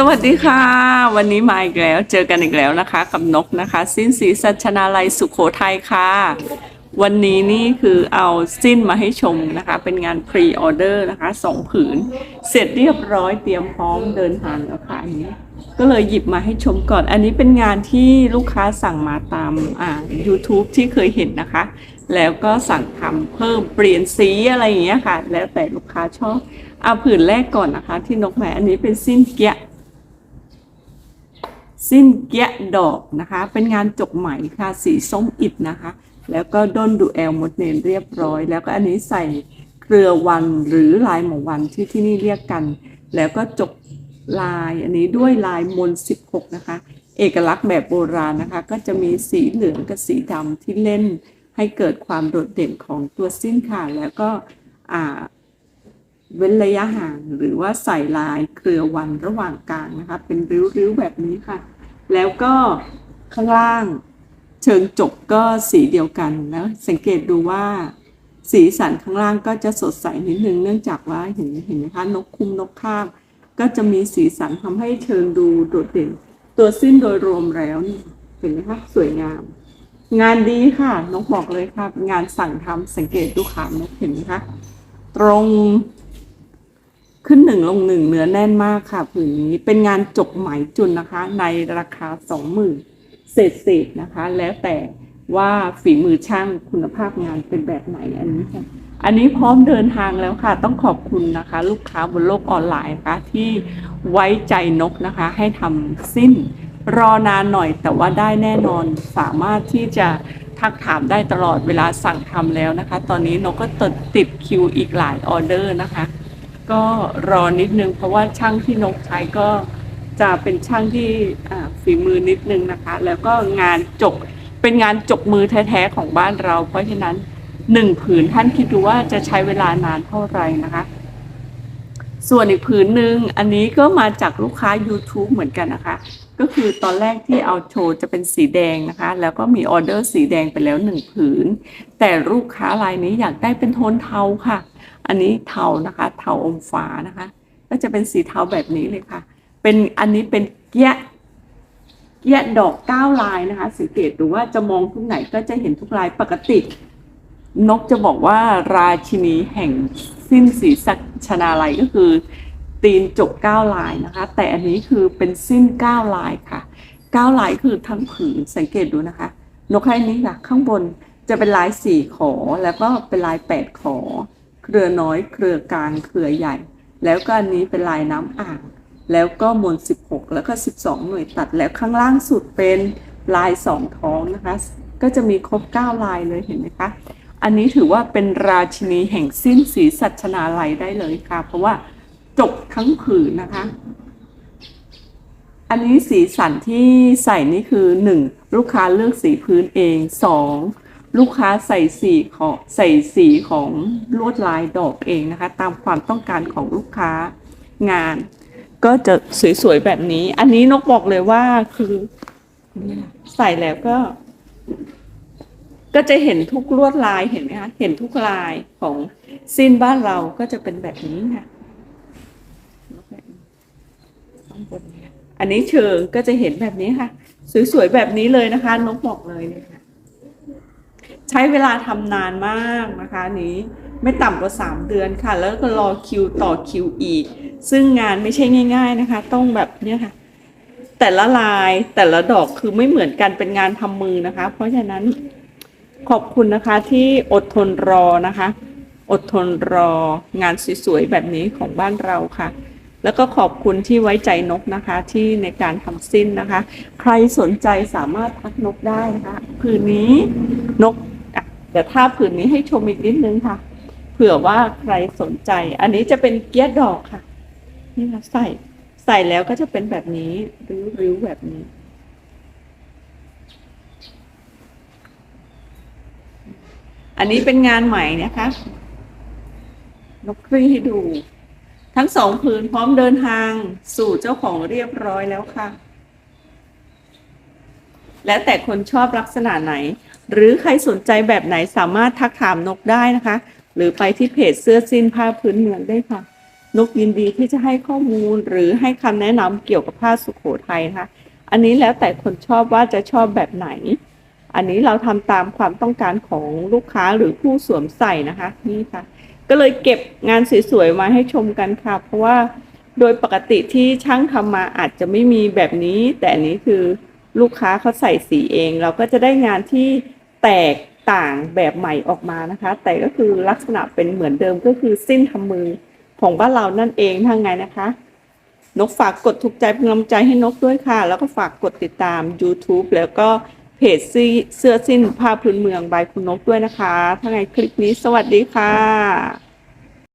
สวัสดีค่ะ วันนี้มาอีกแล้วเจอกันอีกแล้วนะคะ กับนกนะคะ สิ้นสีสัชนาลัยสุขโขทัยค่ะ วันนี้นี่คือเอาสิ้นมาให้ชมนะคะ เป็นงานพรีออเดอร์นะคะสองผืน เสร็จเรียบร้อยเตรียมพร้อมเดินทางแล้วค่ะอันนี้ ก็เลยหยิบมาให้ชมก่อน อันนี้เป็นงานที่ลูกค้าสั่งมาตามอ่า YouTube ที่เคยเห็นนะคะ แล้วก็สั่งทำเพิ่มเปลี่ยนสีอะไรอย่างเงี้ยค่ะ แล้วแต่ลูกค้าชอบเอาผืนแรกก่อนนะคะ ที่นกแหมอันนี้เป็นสิ้นเกียะ สิ้นเกียดอกนะคะ เป็นงานจกไหมค่ะสีส้มอิฐนะคะ แล้วก็ด้นดูแอลมดเนนเรียบร้อย แล้วก็อันนี้ใส่เครือวันหรือลายหมอวันที่ที่นี่เรียกกัน แล้วก็จกลายอันนี้ด้วยลายมน 16 นะคะ เอกลักษณ์แบบโบราณนะคะ ก็จะมีสีเหลืองกับสีดำที่เล่นให้เกิดความโดดเด่นของตัวสิ้นค่ะ แล้วก็อ่า เว้นระยะห่างหรือว่าใส่ลายเครือวันระหว่างกลางนะคะ เป็นริ้วๆแบบนี้ค่ะ แล้วก็ข้างล่างเชิงจบก็สีเดียวกันนะสังเกตดูว่าสีสันข้างล่างก็จะสดใสนิดนึง เนื่องจากว่าเห็นเห็นไหมคะนกคุ้มนกคาบก็จะมีสีสันทำให้เชิงดูโดดเด่น ตัวสิ้นโดยรวมแล้วนี่เห็นไหมคะสวยงาม งานดีค่ะนกบอกเลยค่ะงานสั่งทำสังเกตดูขามนกเห็นไหมคะตรง ขึ้นหนึ่งลงหนึ่งเนื้อแน่นมากค่ะผืนนี้เป็นงานจกไหมจุนนะคะ ในราคาสองหมื่นเศษเศษนะคะ แล้วแต่ว่าฝีมือช่างคุณภาพงานเป็นแบบไหนอันนี้ค่ะอันนี้พร้อมเดินทางแล้วค่ะ ต้องขอบคุณนะคะ ลูกค้าบนโลกออนไลน์นะคะที่ไว้ใจนกนะคะ ให้ทำสิ้นรอนานหน่อยแต่ว่าได้แน่นอนสามารถที่จะทักถามได้ตลอดเวลาสั่งทำแล้วนะคะ ตอนนี้นกก็ติดติดคิวอีกหลายออเดอร์นะคะ ก็รอนิดนึง เพราะว่าช่างที่นกใช้ก็จะเป็นช่างที่ฝีมือนิดนึงนะคะ แล้วก็งานจกเป็นงานจกมือแท้ๆของบ้านเรา เพราะฉะนั้นหนึ่งผืนท่านคิดดูว่าจะใช้เวลานานเท่าไหร่นะคะ ส่วนอีกผืนหนึ่งอันนี้ก็มาจากลูกค้า YouTube เหมือนกันนะคะ ก็คือตอนแรกที่เอาโชว์จะเป็นสีแดงนะคะ แล้วก็มีออเดอร์สีแดงไปแล้วหนึ่งผืน แต่ลูกค้ารายนี้อยากได้เป็นโทนเทาค่ะ อันนี้เทานะคะ เทาอมฟ้านะคะ ก็จะเป็นสีเทาแบบนี้เลยค่ะ เป็นอันนี้เป็นเกี้ยะเกี้ยะดอกเก้าลายนะคะ สังเกตดูว่าจะมองทุกไหนก็จะเห็นทุกลายปกติ นกจะบอกว่าราชินีแห่งสิ้นสีสัชนาลัยก็คือ ตีนจกเก้าลายนะคะ แต่อันนี้คือเป็นสิ้นเก้าลายค่ะเก้าลายคือทั้งผืนสังเกตดูนะคะ นกให้นี้ค่ะข้างบนจะเป็นลายสี่ขอแล้วก็เป็นลายแปดขอ เครือน้อย เครือกลาง เครือใหญ่ แล้วก็อันนี้เป็นลายน้ำอ่าง แล้วก็มวล16 แล้วก็ 12 หน่วยตัด แล้วข้างล่างสุดเป็นลายสองท้องนะคะ ก็จะมีครบ 9 ลายเลยเห็นไหมคะ อันนี้ถือว่าเป็นราชินีแห่งสิ้นสีสัชนาลัยได้เลยค่ะ เพราะว่าจบทั้งผืนนะคะ อันนี้สีสันที่ใส่นี่คือ 1. ลูกค้าเลือกสีพื้นเอง 2. ลูกค้าใส่สีของใส่สีของลวดลายดอกเองนะคะ ตามความต้องการของลูกค้างาน ก็จะสวยๆแบบนี้ อันนี้นกบอกเลยว่าคือใส่แล้วก็ ก็จะเห็นทุกลวดลายเห็นไหมคะเห็นทุกลายของสิ้นบ้านเราก็จะเป็นแบบนี้ค่ะอันนี้เชิงก็จะเห็นแบบนี้ค่ะ สวยๆแบบนี้เลยนะคะนกบอกเลยนี่ยค่ะ ใช้เวลาทำนานมากนะคะนี้ไม่ต่ำกว่าสามเดือนค่ะ แล้วก็รอคิวต่อคิวอีก ซึ่งงานไม่ใช่ง่าย ๆนะคะ ต้องแบบเนี้ยค่ะ แต่ละลายแต่ละดอกคือไม่เหมือนกันเป็นงานทำมือนะคะ เพราะฉะนั้นขอบคุณนะคะที่อดทนรอนะคะ อดทนรองานสวยๆแบบนี้ของบ้านเราค่ะ แล้วก็ขอบคุณที่ไว้ใจนกนะคะ ที่ในการทำสิ้นนะคะ ใครสนใจสามารถทักนกได้นะคะผืนนี้นก อ่ถ้าผืนนี้ให้ชมอีกนิดนึงค่ะ เผื่อว่าใครสนใจ อันนี้จะเป็นเกี๊ยดอกค่ะ นี่ค่ะใส่ใส่แล้วก็จะเป็นแบบนี้ริ้วๆแบบนี้อันนี้เป็นงานใหม่นะคะนกครีให้ดู ทั้งสองผืนพร้อมเดินทางสู่เจ้าของเรียบร้อยแล้วค่ะ และแต่คนชอบลักษณะไหน หรือใครสนใจแบบไหนสามารถทักถามนกได้นะคะ หรือไปที่เพจเสื้อสิ้นผ้าพื้นเมืองได้ค่ะ นกยินดีที่จะให้ข้อมูลหรือให้คำแนะนำเกี่ยวกับผ้าสุโขทัยนะคะ อันนี้แล้วแต่คนชอบว่าจะชอบแบบไหน อันนี้เราทำตามความต้องการของลูกค้าหรือผู้สวมใส่นะคะนี่ค่ะ ก็เลยเก็บงานสวยๆมาให้ชมกันค่ะ เพราะว่าโดยปกติที่ช่างทำมาอาจจะไม่มีแบบนี้ แต่นนี้คือลูกค้าเขาใส่สีเอง เราก็จะได้งานที่ แตกต่างแบบใหม่ออกมานะคะ แต่ก็คือลักษณะเป็นเหมือนเดิมก็คือสิ้นทำมือของบ้านเรานั่นเองทางไงนะคะ นกฝากกดถูกใจเป็นกำลังใจให้นกด้วยค่ะ แล้วก็ฝากกดติดตาม YouTube แล้วก็เพจเสื้อสิ้นผ้าพื้นเมืองบายคุณนกด้วยนะคะถ้าไงคลิปนี้สวัสดีค่ะ